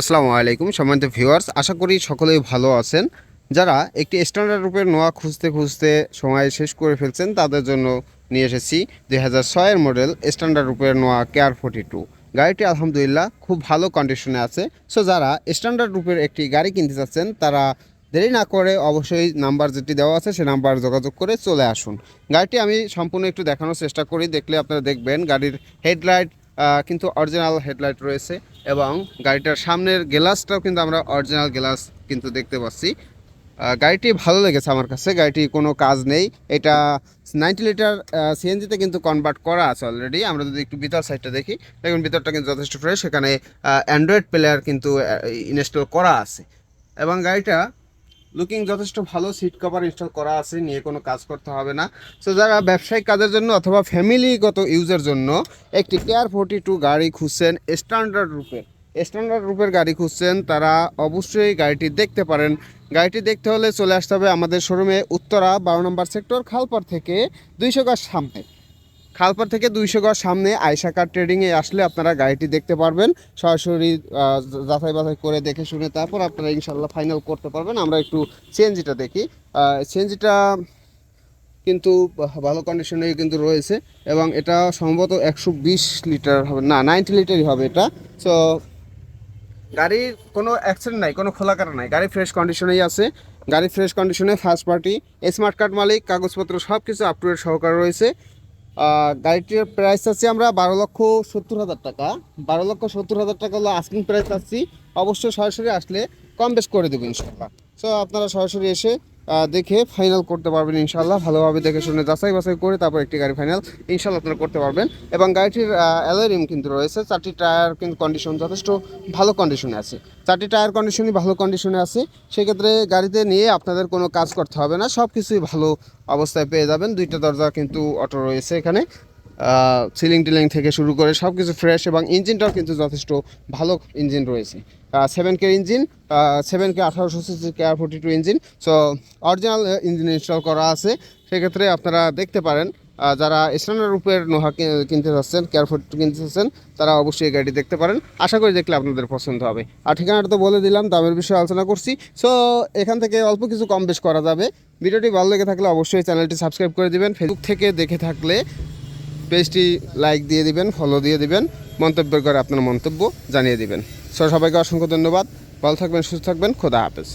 আসসালামু আলাইকুম সম্মানিত ভিউয়ার্স, আশা করি সকলেই ভালো আছেন। যারা একটি স্ট্যান্ডার্ড রূপের নোয়া খুঁজতে খুঁজতে সময় শেষ করে ফেলছেন, তাদের জন্য নিয়ে এসেছি দুই হাজার ছয়ের মডেল স্ট্যান্ডার্ড রূপের নোয়া কেয়ার ফোর্টি টু গাড়িটি আলহামদুলিল্লাহ খুব ভালো কন্ডিশনে আছে। সো যারা স্ট্যান্ডার্ড রূপের একটি গাড়ি কিনতে চাচ্ছেন, তারা দেরি না করে অবশ্যই নাম্বার যেটি দেওয়া আছে, সে নাম্বার যোগাযোগ করে চলে আসুন। গাড়িটি আমি সম্পূর্ণ একটু দেখানোর চেষ্টা করি, দেখলে আপনারা দেখবেন গাড়ির হেডলাইট কিন্তু অরিজিনাল হেডলাইট রয়েছে এবং গাড়িটার সামনের গ্লাসটাও কিন্তু আমরা অরিজিনাল গ্লাস কিন্তু দেখতে পাচ্ছি। গাড়িটি ভালো লেগেছে আমার কাছে, গাড়িটি কোনো কাজ নেই। এটা নাইনটি লিটার সিএনজিতে কিন্তু কনভার্ট করা আছে অলরেডি আমরা যদি একটু ভিতর সাইডটা দেখি, দেখুন ভিতরটা কিন্তু যথেষ্ট ফ্রেশ এখানে অ্যান্ড্রয়েড প্লেয়ার কিন্তু ইনস্টল করা আছে। এবং গাড়িটা লুকিং যথেষ্ট ভালো সিট কভার ইনস্টল করা আছে, নিয়ে কোনো কাজ করতে হবে না। সো যারা ব্যবসায়িক কাজের জন্য অথবা ফ্যামিলিগত ইউজের জন্য একটি কেয়ার ফোর্টি টু গাড়ি খুঁজছেন স্ট্যান্ডার্ড রূপে স্ট্যান্ডার্ড রূপের গাড়ি খুঁজছেন, তারা অবশ্যই গাড়িটি দেখতে পারেন। গাড়িটি দেখতে হলে চলে আসতে হবে আমাদের শোরুমে উত্তরা বারো নম্বর সেক্টর খালপার থেকে দুইশো গাছ সামনে। খালপার থেকে দুইশো গজ সামনে আয়সা কার ট্রেডিংয়ে আসলে আপনারা গাড়িটি দেখতে পারবেন। সরাসরি যাচাই বাছাই করে দেখে শুনে তারপর আপনারা ইনশাল্লাহ ফাইনাল করতে পারবেন। আমরা একটু সিএনজিটা দেখি। সিএনজিটা কিন্তু ভালো কন্ডিশনে কিন্তু রয়েছে এবং এটা সম্ভবত একশো বিশ লিটার হবে। না নাইনটি লিটারই হবে এটা। সো গাড়ির কোনো অ্যাক্সিডেন্ট নাই, কোনো খোলা কাটা নাই। গাড়ি ফ্রেশ কন্ডিশনেই আছে। গাড়ি ফ্রেশ কন্ডিশনে ফার্স্ট পার্টি স্মার্ট কার্ড মালিক, কাগজপত্র সব কিছু আপ টু সহকারে রয়েছে। গাড়িটির প্রাইস আছে আমরা বারো লক্ষ সত্তর হাজার টাকা। বারো লক্ষ সত্তর হাজার টাকা হলো আস্কিং প্রাইস আসছি অবশ্যই সরাসরি আসলে কম বেশ করে দেবো ইনশাল্লাহ। সো আপনারা সরাসরি এসে দেখে ফাইনাল করতে পারবেন ইনশাল্লাহ ভালোভাবে দেখে শুনে যাচাই বাছাই করে তারপর একটি গাড়ি ফাইনাল ইনশাল্লাহ আপনারা করতে পারবেন। এবং গাড়িটির অ্যালারিম কিন্তু রয়েছে। চারটি টায়ার কিন্তু কন্ডিশন যথেষ্ট ভালো কন্ডিশনে আছে। চারটি টায়ার কন্ডিশনই ভালো কন্ডিশনে আছে। সেক্ষেত্রে গাড়িতে নিয়ে আপনাদের কোনো কাজ করতে হবে না। সব কিছুই ভালো অবস্থায় পেয়ে যাবেন। দুইটা দরজা কিন্তু অটো রয়েছে এখানে। সিলিং টিলিং থেকে শুরু করে সব কিছু ফ্রেশ এবং ইঞ্জিনটাও কিন্তু যথেষ্ট ভালো ইঞ্জিন রয়েছে। Seven K engine seven K আঠারোশো সিসি কে আর forty two engine so original engine install করা আছে। সেক্ষেত্রে আপনারা দেখতে পারেন যারা স্ট্যান্ডার্ড রূপের নোহা কিনতে চাচ্ছেন কেয়ার ফোর্টি টু কিনতে চাচ্ছেন, তারা অবশ্যই এই গাড়িটি দেখতে পারেন। আশা করি দেখলে আপনাদের পছন্দ হবে। আর ঠিকানাটা তো বলে দিলাম, দামের বিষয়ে আলোচনা করছি। সো এখান থেকে অল্প কিছু কম বেশ করা যাবে। ভিডিওটি ভালো লেগে থাকলে অবশ্যই চ্যানেলটি সাবস্ক্রাইব করে দিবেন। ফেসবুক থেকে দেখে থাকলে পেজটি লাইক দিয়ে দিবেন ফলো দিয়ে দিবেন মন্তব্য করে আপনার মন্তব্য জানিয়ে দিবেন। সবাইকে অসংখ্য ধন্যবাদ। ভালো থাকবেন, সুস্থ থাকবেন। খোদা হাফেজ।